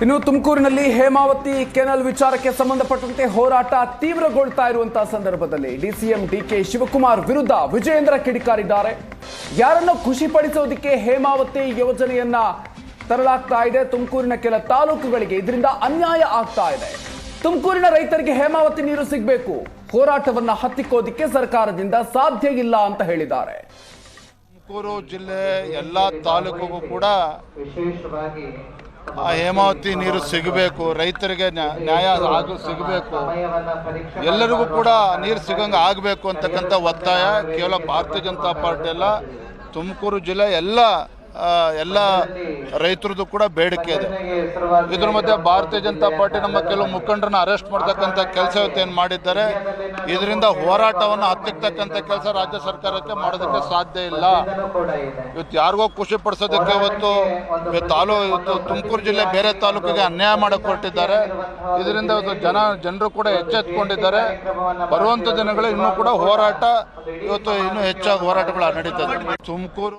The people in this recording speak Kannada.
ಇನ್ನು ತುಮಕೂರಿನಲ್ಲಿ ಹೇಮಾವತಿ ಕೆನಲ್ ವಿಚಾರಕ್ಕೆ ಸಂಬಂಧಪಟ್ಟಂತೆ ಹೋರಾಟ ತೀವ್ರಗೊಳ್ತಾ ಇರುವಂತಹ ಸಂದರ್ಭದಲ್ಲಿ ಡಿಸಿಎಂ ಡಿಕೆ ಶಿವಕುಮಾರ್ ವಿರುದ್ಧ ವಿಜಯೇಂದ್ರ ಕಿಡಿಕಾರಿದ್ದಾರೆ. ಯಾರನ್ನು ಖುಷಿಪಡಿಸೋದಕ್ಕೆ ಹೇಮಾವತಿ ಯೋಜನೆಯನ್ನ ತರಲಾಗ್ತಾ ಇದೆ. ತುಮಕೂರಿನ ಕೆಲ ತಾಲೂಕುಗಳಿಗೆ ಇದರಿಂದ ಅನ್ಯಾಯ ಆಗ್ತಾ ಇದೆ. ತುಮಕೂರಿನ ರೈತರಿಗೆ ಹೇಮಾವತಿ ನೀರು ಸಿಗಬೇಕು. ಹೋರಾಟವನ್ನ ಹತ್ತಿಕ್ಕೋದಿಕ್ಕೆ ಸರ್ಕಾರದಿಂದ ಸಾಧ್ಯ ಇಲ್ಲ ಅಂತ ಹೇಳಿದ್ದಾರೆ. ತುಮಕೂರು ಜಿಲ್ಲೆ ಎಲ್ಲ ತಾಲೂಕಿಗೂ ಕೂಡ ವಿಶೇಷವಾಗಿ ಆ ಹೇಮಾವತಿ ನೀರು ಸಿಗಬೇಕು, ರೈತರಿಗೆ ನ್ಯಾ- ನ್ಯಾಯ ಆಗ ಸಿಗಬೇಕು. ಎಲ್ಲರಿಗೂ ಕೂಡ ನೀರು ಸಿಗಂಗೆ ಆಗಬೇಕು ಅಂತಕ್ಕಂಥ ಒತ್ತಾಯ ಕೇವಲ ಭಾರತೀಯ ಜನತಾ ಪಾರ್ಟಿ ಅಲ್ಲ ತುಮಕೂರು ಜಿಲ್ಲೆ ಎಲ್ಲ ಎಲ್ಲ ರೈತರದ್ದು ಕೂಡ ಬೇಡಿಕೆ ಇದೆ. ಇದ್ರ ಮಧ್ಯೆ ಭಾರತೀಯ ಜನತಾ ಪಾರ್ಟಿ ನಮ್ಮ ಕೆಲವು ಮುಖಂಡರನ್ನ ಅರೆಸ್ಟ್ ಮಾಡ್ತಕ್ಕಂಥ ಕೆಲಸ ಇವತ್ತೇನು ಮಾಡಿದ್ದಾರೆ, ಇದರಿಂದ ಹೋರಾಟವನ್ನು ಹತ್ತಿಕ್ತಕ್ಕಂಥ ಕೆಲಸ ರಾಜ್ಯ ಸರ್ಕಾರಕ್ಕೆ ಮಾಡೋದಕ್ಕೆ ಸಾಧ್ಯ ಇಲ್ಲ. ಇವತ್ತು ಯಾರಿಗೋ ಖುಷಿ ಪಡಿಸೋದಕ್ಕೆ ಇವತ್ತು ತಾಲೂಕು ತುಮಕೂರು ಜಿಲ್ಲೆ ಬೇರೆ ತಾಲೂಕಿಗೆ ಅನ್ಯಾಯ ಮಾಡಕ್ಕೆ ಹೊರಟಿದ್ದಾರೆ. ಇದರಿಂದ ಇವತ್ತು ಜನ, ಜನರು ಕೂಡ ಎಚ್ಚೆತ್ಕೊಂಡಿದ್ದಾರೆ. ಬರುವಂಥ ದಿನಗಳು ಇನ್ನೂ ಕೂಡ ಹೋರಾಟ, ಇವತ್ತು ಇನ್ನೂ ಹೆಚ್ಚಾಗಿ ಹೋರಾಟಗಳು ನಡೀತದೆ ತುಮಕೂರು